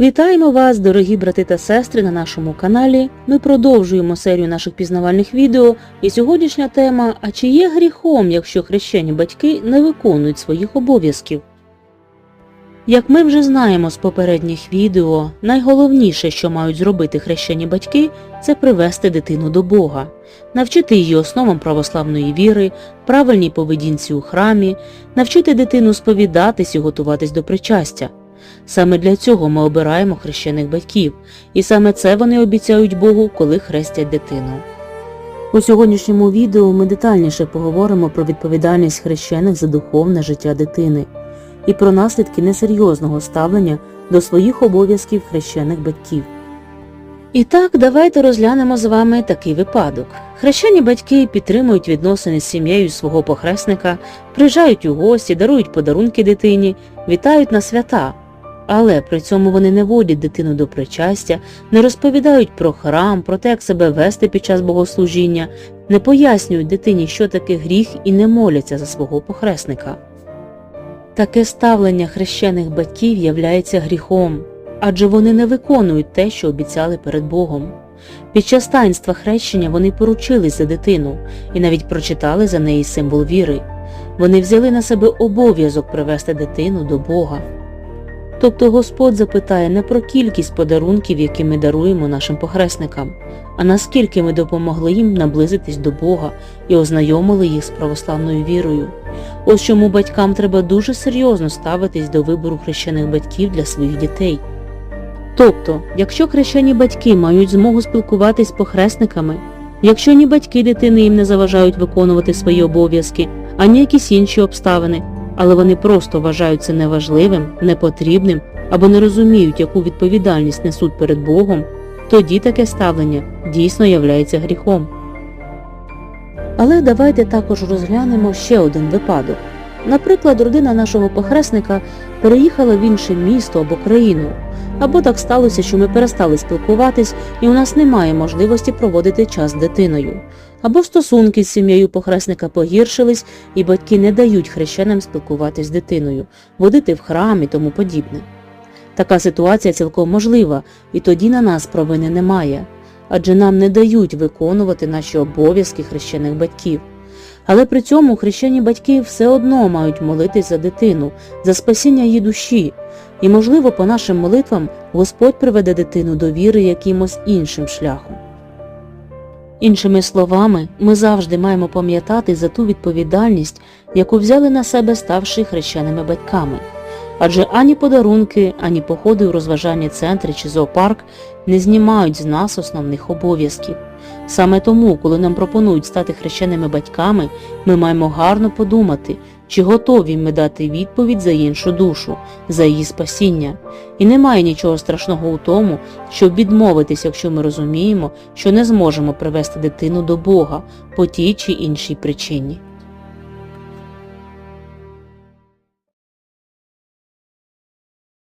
Вітаємо вас, дорогі брати та сестри, на нашому каналі. Ми продовжуємо серію наших пізнавальних відео, і сьогоднішня тема А чи є гріхом, якщо хрещені батьки не виконують своїх обов'язків? Як ми вже знаємо з попередніх відео, найголовніше, що мають зробити хрещені батьки, це привести дитину до Бога, навчити її основам православної віри, правильній поведінці у храмі, навчити дитину сповідатись і готуватись до причастя. Саме для цього ми обираємо хрещених батьків, і саме це вони обіцяють Богу, коли хрестять дитину. У сьогоднішньому відео ми детальніше поговоримо про відповідальність хрещених за духовне життя дитини і про наслідки несерйозного ставлення до своїх обов'язків хрещених батьків. І так, давайте розглянемо з вами такий випадок. Хрещені батьки підтримують відносини з сім'єю свого похресника, приїжджають у гості, дарують подарунки дитині, вітають на свята. Але при цьому вони не водять дитину до причастя, не розповідають про храм, про те, як себе вести під час богослужіння, не пояснюють дитині, що таке гріх і не моляться за свого похресника. Таке ставлення хрещених батьків являється гріхом, адже вони не виконують те, що обіцяли перед Богом. Під час таїнства хрещення вони поручились за дитину і навіть прочитали за неї символ віри. Вони взяли на себе обов'язок привести дитину до Бога. Тобто Господь запитає не про кількість подарунків, які ми даруємо нашим похресникам, а наскільки ми допомогли їм наблизитись до Бога і ознайомили їх з православною вірою. Ось чому батькам треба дуже серйозно ставитись до вибору хрещених батьків для своїх дітей. Тобто, якщо хрещені батьки мають змогу спілкуватись з похресниками, якщо ні батьки дитини їм не заважають виконувати свої обов'язки, ані якісь інші обставини, але вони просто вважають це неважливим, непотрібним або не розуміють, яку відповідальність несуть перед Богом, тоді таке ставлення дійсно являється гріхом. Але давайте також розглянемо ще один випадок. Наприклад, родина нашого похресника переїхала в інше місто або країну, або так сталося, що ми перестали спілкуватись і у нас немає можливості проводити час з дитиною, або стосунки з сім'єю похресника погіршились і батьки не дають хрещеним спілкуватись з дитиною, водити в храм і тому подібне. Така ситуація цілком можлива, і тоді на нас провини немає, адже нам не дають виконувати наші обов'язки хрещених батьків. Але при цьому хрещені батьки все одно мають молитись за дитину, за спасіння її душі, і, можливо, по нашим молитвам Господь приведе дитину до віри якимось іншим шляхом. Іншими словами, ми завжди маємо пам'ятати за ту відповідальність, яку взяли на себе ставши хрещеними батьками. Адже ані подарунки, ані походи у розважальні центри чи зоопарк не знімають з нас основних обов'язків. Саме тому, коли нам пропонують стати хрещеними батьками, ми маємо гарно подумати, чи готові ми дати відповідь за іншу душу, за її спасіння. І немає нічого страшного у тому, щоб відмовитись, якщо ми розуміємо, що не зможемо привести дитину до Бога по тій чи іншій причині.